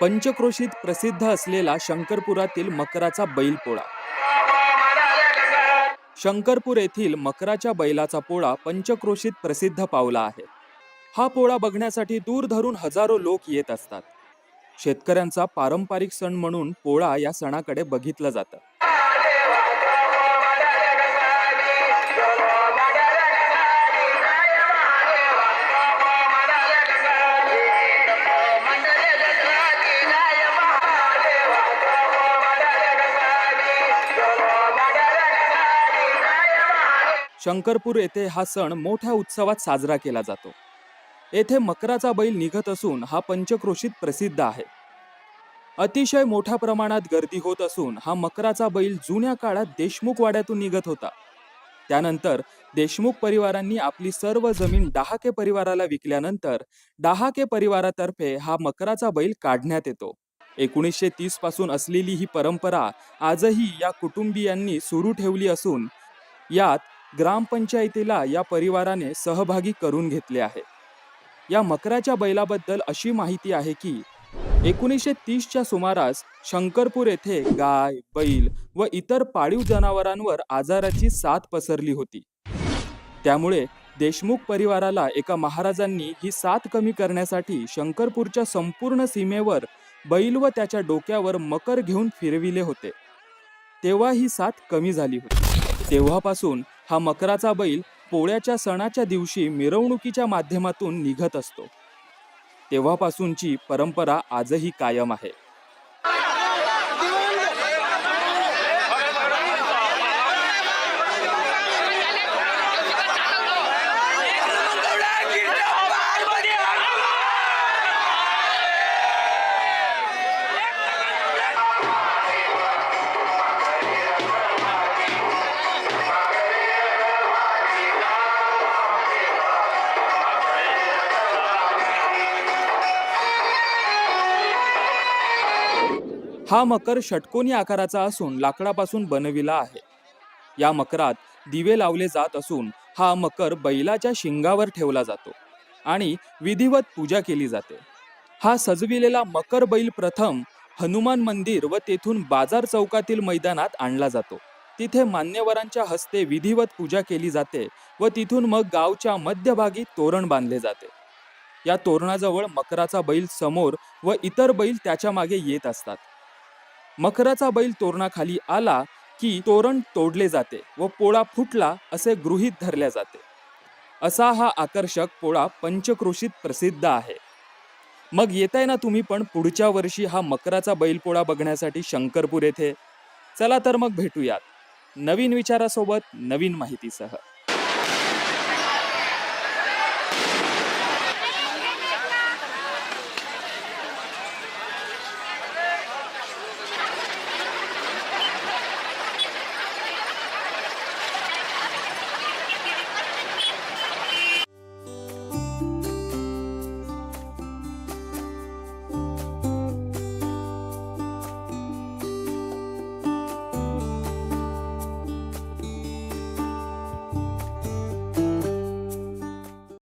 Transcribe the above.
पंचक्रोशीत प्रसिद्ध असलेला शंकरपुरातील मकराचा बैलपोळा. शंकरपूर येथील मकराच्या बैलाचा पोळा पंचक्रोशीत प्रसिद्ध पावला आहे. हा पोळा बघण्यासाठी दूर धरून हजारो लोक येत असतात. शेतकऱ्यांचा पारंपरिक सण म्हणून पोळा या सणाकडे बघितलं जातं. शंकरपूर येथे हा सण मोठ्या उत्सवात साजरा केला जातो. येथे मकराचा बैल निघत असून हा पंचक्रोशीत प्रसिद्ध आहे. अतिशय मोठ्या प्रमाणात गर्दी होत असून हा मकराचा बैल जुन्या काळात देशमुख वाड्यातून निघत होता. त्यानंतर देशमुख परिवारांनी आपली सर्व जमीन डहाके परिवाराला विकल्यानंतर डहाके परिवारातर्फे हा मकराचा बैल काढण्यात येतो. एकोणीसशे तीसपासून असलेली ही परंपरा आजही या कुटुंबियांनी सुरू ठेवली असून यात ग्रामपंचायतीला या परिवाराने सहभागी करून घेतले आहे. या मकराच्या बैलाबद्दल अशी माहिती आहे की एकोणीसशे तीसच्या सुमारास शंकरपूर येथे गाय बैल व इतर पाळीव जनावरांवर आजाराची साथ पसरली होती. त्यामुळे देशमुख परिवाराला एका महाराजांनी ही साथ कमी करण्यासाठी शंकरपूरच्या संपूर्ण सीमेवर बैल व त्याच्या डोक्यावर मकर घेऊन फिरविले होते. तेव्हा ही साथ कमी झाली होती. तेव्हापासून हा मकराचा बैल पोळ्याच्या सणाच्या दिवशी मिरवणुकीच्या माध्यमातून निघत असतो. तेव्हापासूनची परंपरा आजही कायम आहे. हा मकर षटकोनी आकाराचा असून लाकडापासून बनविला आहे. या मकरात दिवे लावले जात असून हा मकर बैलाच्या शिंगावर ठेवला जातो आणि विधिवत पूजा केली जाते. हा सजविलेला मकर बैल प्रथम हनुमान मंदिर व तेथून बाजार चौकातील मैदानात आणला जातो. तिथे मान्यवरांच्या हस्ते विधिवत पूजा केली जाते व तिथून मग गावच्या मध्यभागी तोरण बांधले जाते. या तोरणाजवळ मकराचा बैल समोर व इतर बैल त्याच्यामागे येत असतात. मकराचा बैल तोरणाखाली आला की तोरण तोडले जाते व पोळा फुटला असे गृहीत धरल्या जाते. असा हा आकर्षक पोळा पंचक्रोशीत प्रसिद्ध आहे. मग येताय ना तुम्ही पण पुढच्या वर्षी हा मकराचा बैलपोळा बघण्यासाठी शंकरपूर येथे? चला तर मग भेटूयात. नवीन विचारासोबत नवीन माहितीसह.